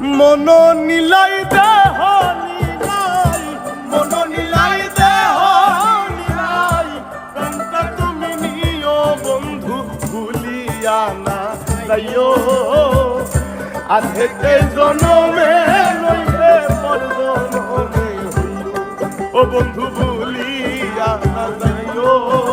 মন নীলাই দেহ নীলাই, মন নীলাই দেহ নীলাই। প্রাণটা তুমি নিও বন্ধু, ভুলিয়া না যাইও। আধেকে জনমে নইলে পর জনমে ও বন্ধু, ভুলিয়া না যাইও।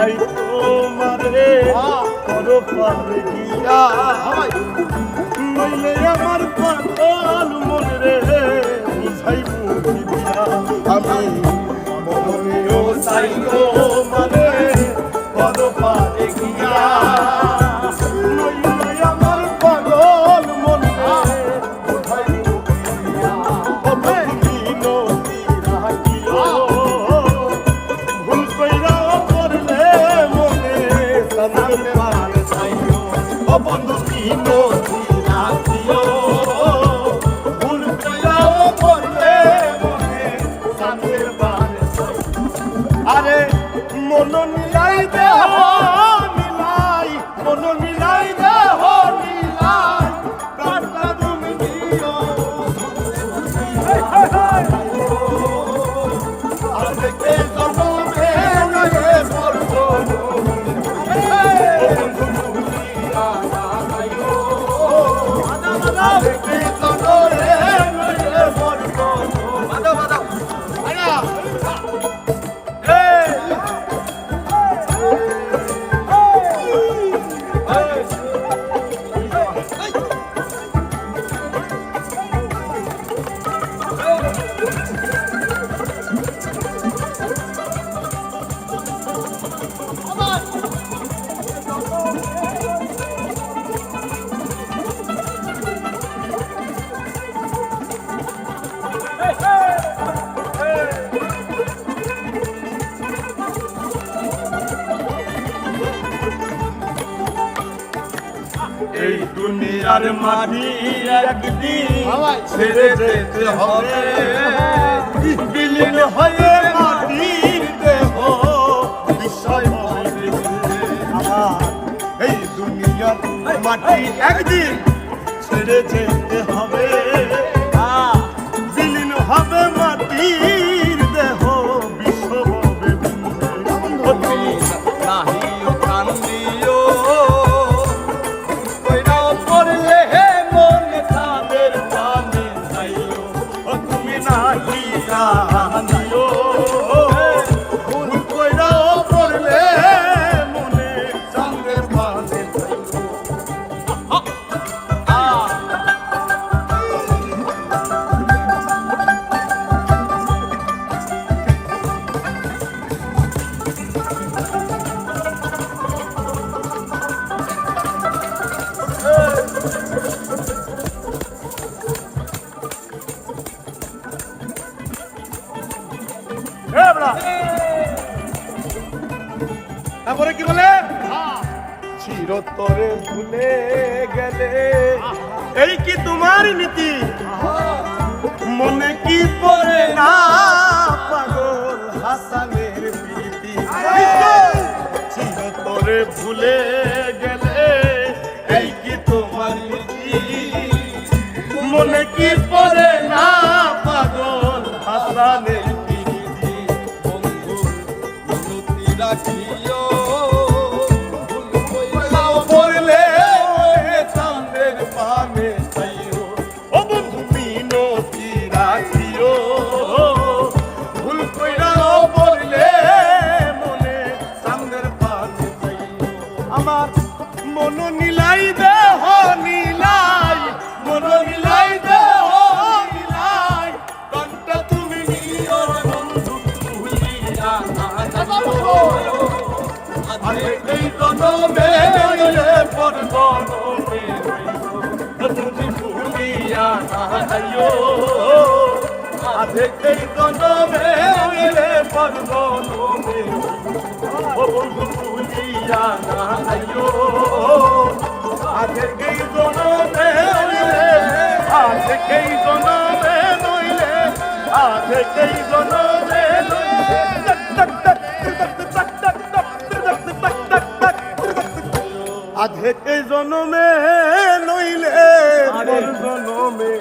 তাই তোমারে করো পারে গিয়া নইলে আমার পাগল মনে রে বুঝাই বুঝি দিয়া। আমি মনে ও তোমারে মন মিলাই দেহ মিলাই এই দুনিয়ার মাটি একদিন ছেড়ে যেতে হবে। বিলীন হয়ে মাটির দেহ। বিষয় আমার এই দুনিয়ার মাটি একদিন ছেড়ে যেতে হবে। বিলীন হবে মাটির তারপরে কি বলে? চিরতরে ভুলে গেলে। এই কি তোমার নীতি? তোমার মনে কি পড়ে না পাগল বন্ধু দেখতেই তো নবে ওরে পরগনো মে ও বন্ধু তুই জানা আইয়ো আধেকে জনমে নইলে জনমে